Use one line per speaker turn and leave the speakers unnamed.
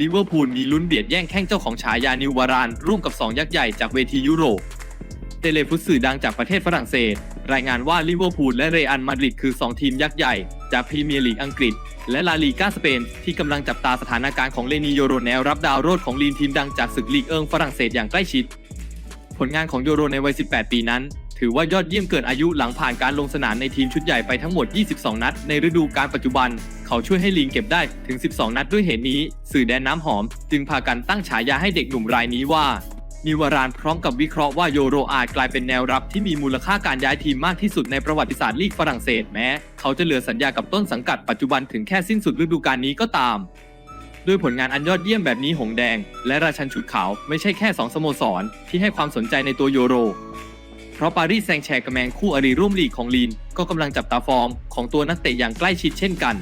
ลิเวอร์พูลมีลุ้นเบียดแย่งแข้งเจ้าของฉายานิววาราน ร่วมกับ 2 ยักษ์ใหญ่จากเวทียุโรป เตเลฟุตสื่อดังจากประเทศฝรั่งเศส รายงานว่าลิเวอร์พูลและเรอัลมาดริดคือ 2 ทีมยักษ์ใหญ่ จากพรีเมียร์ลีกอังกฤษ และลาลีกาสเปน ที่กำลังจับตาสถานการณ์ของเลนีโยโรแนวรับดาวโรดของลีนทีมดังจากศึกลีกเอิงฝรั่งเศสอย่างใกล้ชิด ผลงานของโยโรในวัย 18 ปีนั้น ถือว่ายอดเยี่ยมเกินอายุหลังผ่านการลงสนามในทีมชุดใหญ่ไปทั้งหมด 22 นัด ในฤดูกาลปัจจุบัน เขาช่วยให้ลีนเก็บได้ถึง 12 นัดด้วยเหตุนี้ สื่อแดนน้ำหอม จึงพากันตั้งฉายาให้เด็กหนุ่มรายนี้ว่า นิวารานพร้อมกับวิเคราะห์ว่าโยโรอาจกลายเป็นแนวรับที่มีมูลค่าการย้ายทีมมากที่สุดในประวัติศาสตร์ลีกฝรั่งเศสแม้ เขาจะเหลือสัญญากับต้นสังกัดปัจจุบันถึงแค่สิ้นสุดฤดูกาลนี้ก็ตามด้วยผลงานอันยอดเยี่ยมแบบนี้หงแดง และราชันฉุดขาวไม่ใช่แค่สองสโมสร ที่ให้ความสนใจในตัวโยโร เพราะปารีสแซงแชร์กแมงคู่อริร่วมลีกของลีน ก็กำลังจับตาฟอร์มของตัวนักเตะอย่างใกล้ชิดเช่นกัน